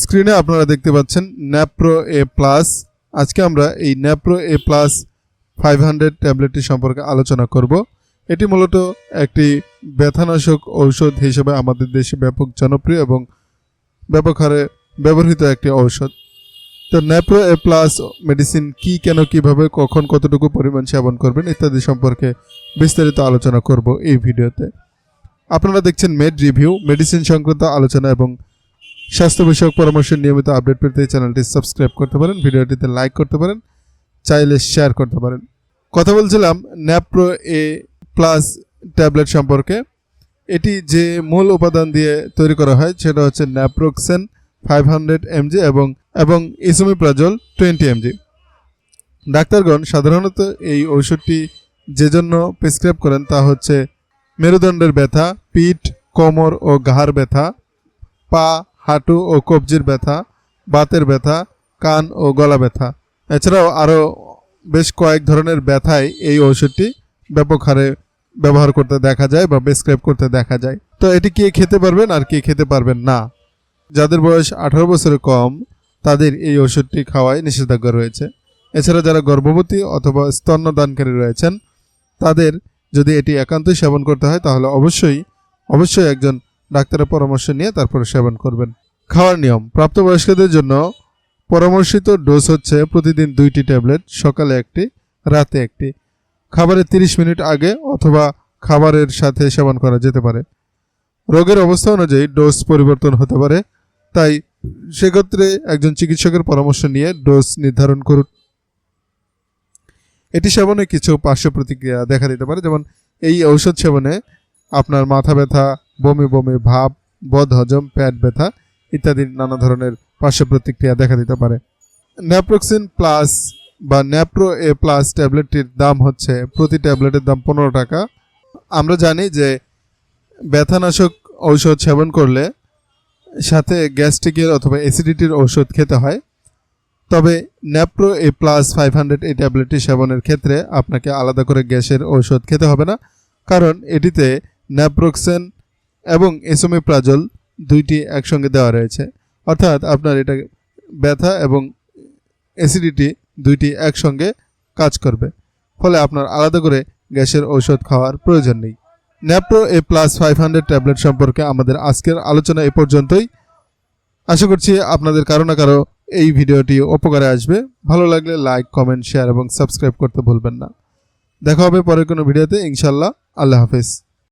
স্ক্রিনে আপনারা দেখতে পাচ্ছেন ন্যাপ্রো এ প্লাস আজকে আমরা এই Napro A plus five hundred ট্যাবলেটটি সম্পর্কে আলোচনা করব। এটি মূলত একটি ব্যথানাশক ঔষধ হিসেবে আমাদের দেশে ব্যাপক জনপ্রিয় এবং ব্যাপক হারে ব্যবহৃত একটি ঔষধ। তো ন্যাপ্রো এ প্লাস মেডিসিন কি, কেন, কীভাবে, কখন, কতটুকু পরিমাণ সেবন করবেন ইত্যাদি সম্পর্কে বিস্তারিত আলোচনা করব এই ভিডিওতে। আপনারা দেখছেন মেড রিভিউ মেডিসিন সংক্রান্ত আলোচনা এবং স্বাস্থ্য বিষয়ক পরামর্শের নিয়মিত আপডেট পেতে চ্যানেলটি সাবস্ক্রাইব করতে পারেন, ভিডিওটিতে লাইক করতে পারেন, চাইলে শেয়ার করতে পারেন। কথা বলছিলাম ন্যাপ্রো এ প্লাস ট্যাবলেট সম্পর্কে। এটি যে মূল উপাদান দিয়ে তৈরি করা হয়, সেটা হচ্ছে ন্যাপ্রোক্সেন ফাইভ হান্ড্রেড এমজি এবং এবং ইসোমিপ্রাজল টোয়েন্টি এমজি ডাক্তারগণ সাধারণত এই ঔষধটি যে জন্য প্রেসক্রাইব করেন তা হচ্ছে মেরুদণ্ডের ব্যথা, পিঠ, কোমর ও ঘাড় ব্যথা, পা হাঁটু ও কবজির ব্যথা, বাতের ব্যথা, কান ও গলা ব্যথা। এছাড়াও আরও বেশ কয়েক ধরনের ব্যথায় এই ঔষধটি ব্যাপক হারে ব্যবহার করতে দেখা যায় বা প্রেসক্রাইব করতে দেখা যায়। তো এটি কে খেতে পারবেন আর কে খেতে পারবেন না? যাদের বয়স আঠারো বছরের কম, তাদের এই ওষুধটি খাওয়ায় নিষেধাজ্ঞা রয়েছে। এছাড়া যারা গর্ভবতী অথবা স্তন্যদানকারী রয়েছেন, তাদের যদি এটি একান্তই সেবন করতে হয়, তাহলে অবশ্যই অবশ্যই একজন ডাক্তারের পরামর্শ নিয়ে তারপরে সেবন করবেন। খাওয়ার নিয়ম, প্রাপ্তবয়স্কদের জন্য পরামর্শিত ডোজ হচ্ছে প্রতিদিন দুইটি ট্যাবলেট, সকালে একটি, রাতে একটি। খাবারের 30 মিনিট আগে অথবা খাবারের সাথে সেবন করা যেতে পারে। রোগের অবস্থা অনুযায়ী ডোজ পরিবর্তন হতে পারে। তাই সেক্ষেত্রে একজন চিকিৎসকের পরামর্শ নিয়ে ডোজ নির্ধারণ করুন। এটি সেবনে কিছু পার্শ্ব প্রতিক্রিয়া দেখা দিতে পারে, যেমন এই ঔষধ সেবনে আপনার মাথা ব্যথা বমি বমি, ভাব, বদ, হজম, পেট ব্যথা ইত্যাদি নানা ধরনের পার্শ্ব প্রতিক্রিয়া দেখা দিতে পারে। ন্যাপ্রোক্সিন প্লাস বা ন্যাপ্রো এ প্লাস ট্যাবলেটটির দাম হচ্ছে প্রতি ট্যাবলেটের দাম পনেরো টাকা। আমরা জানি যে ব্যথানাশক ঔষধ সেবন করলে সাথে গ্যাস্ট্রিকের অথবা অ্যাসিডিটির ঔষধ খেতে হয়। তবে Napro A plus five hundred এই ট্যাবলেটটি সেবনের ক্ষেত্রে আপনাকে আলাদা করে গ্যাসের ঔষধ খেতে হবে না। কারণ এটিতে ন্যাপ্রোক্সেন এবং এসোমিপ্রাজল দুইটি একসঙ্গে দেওয়া রয়েছে। অর্থাৎ আপনার এটা ব্যথা এবং অ্যাসিডিটি দুইটি একসঙ্গে কাজ করবে। ফলে আপনার আলাদা করে গ্যাসের ঔষধ খাওয়ার প্রয়োজন নেই। Napro A plus five hundred tablet সম্পর্কে আমাদের আজকের আলোচনা এ পর্যন্তই। আশা করছি আপনাদের কারও না কারও এই ভিডিওটি উপকারে আসবে। ভালো লাগলে লাইক, কমেন্ট, শেয়ার এবং সাবস্ক্রাইব করতে ভুলবেন না। দেখা হবে পরের কোনো ভিডিওতে। ইনশাল্লাহ আল্লাহ হাফেজ।